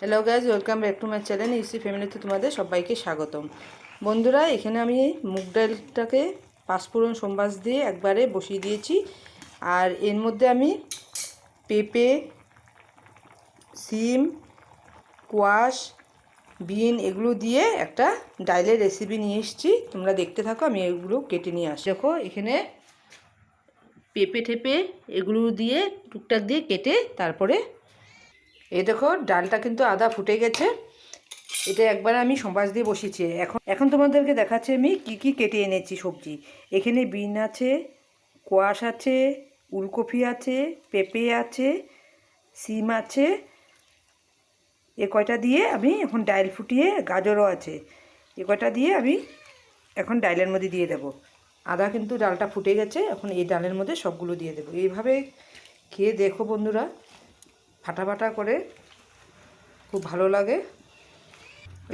Hello guys welcome back to my channel EC ফ্যামিলিতে তোমাদের সবাইকে স্বাগতম। বন্ধুরা, এখানে আমি মুগ ডালটাকে পাঁচফোড়ন সোমবাস দিয়ে একবারে বসিয়ে দিয়েছি। আর এর মধ্যে আমি পেঁপে, সিম কোয়াশ বিন এগুলো দিয়ে একটা ডাইলের রেসিপি নিয়ে এসেছি। তোমরা দেখতে থাকো, আমি এগুলো কেটে নিয়ে আসি দেখো, এখানে পেঁপে ঠেপে এগুলো দিয়ে টুকটাক দিয়ে কেটে তারপরে এই দেখো, ডালটা কিন্তু আদা ফুটে গেছে। এটা একবার আমি সম্বাস দিয়ে বসিয়েছি। এখন এখন তোমাদেরকে দেখাচ্ছি আমি কি কি কেটে এনেছি সবজি। এখানে বিন আছে, কোয়াশ আছে, উলকপি আছে, পেঁপে আছে, সিম আছে। এ কয়টা দিয়ে আমি এখন ডাইল ফুটিয়ে গাজরও আছে। এ কয়টা দিয়ে আমি এখন ডাইলের মধ্যে দিয়ে দেব। আদা কিন্তু ডালটা ফুটে গেছে, এখন এই ডালের মধ্যে সবগুলো দিয়ে দেবো। এইভাবে খেয়ে দেখো বন্ধুরা ফাটা ফাটা করে খুব ভালো লাগে।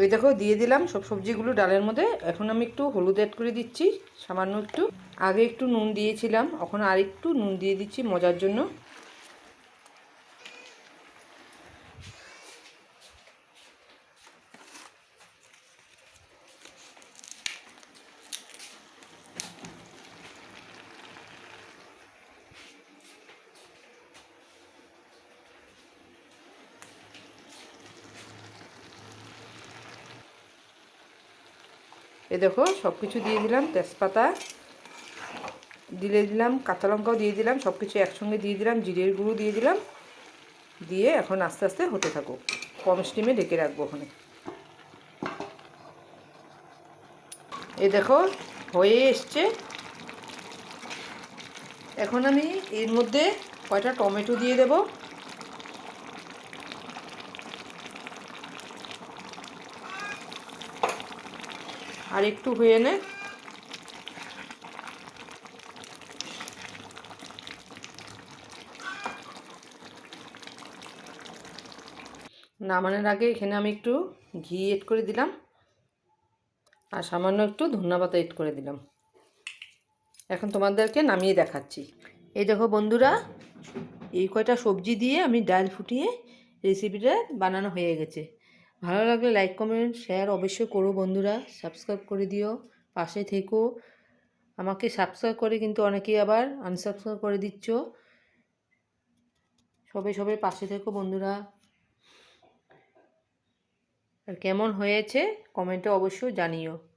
এই দেখো, দিয়ে দিলাম সব সবজিগুলো ডালের মধ্যে। এখন আমি একটু হলুদ অ্যাড করে দিচ্ছি, সামান্য একটু। আগে একটু নুন দিয়েছিলাম, এখন আর একটু নুন দিয়ে দিচ্ছি মজার জন্য। এ দেখো সব কিছু দিয়ে দিলাম তেজপাতা, দিলে দিলাম, কাঁচা লঙ্কাও দিয়ে দিলাম সব কিছু একসঙ্গে দিয়ে দিলাম, জিরের গুঁড়ো দিয়ে দিলাম, দিয়ে এখন আস্তে আস্তে হতে থাকো কম স্টিমে ঢেকে রাখব ওখানে। এ দেখো, হয়ে এসছে। এখন আমি এর মধ্যে কয়টা টমেটো দিয়ে দেবো? আর একটু হয়ে নে। নামানোর আগে এখানে আমি একটু ঘি এড করে দিলাম। আর সামান্য একটু ধন্যবাদ এড করে দিলাম। এখন তোমাদেরকে নামিয়ে দেখাচ্ছি। এই দেখো বন্ধুরা, এই কয়টা সবজি দিয়ে আমি ডাল ফুটিয়ে রেসিপিটা বানানো হয়ে গেছে। ভালো লাগলে লাইক কমেন্ট শেয়ার অবশ্যই করো বন্ধুরা। সাবস্ক্রাইব করে দিও, পাশে থেকো। আমাকে সাবস্ক্রাইব করে কিন্তু অনেকেই আবার আনসাবস্ক্রাইব করে দিচ্ছ। সবে সবে পাশে থেকো বন্ধুরা। আর কেমন হয়েছে কমেন্টে অবশ্যই জানিও।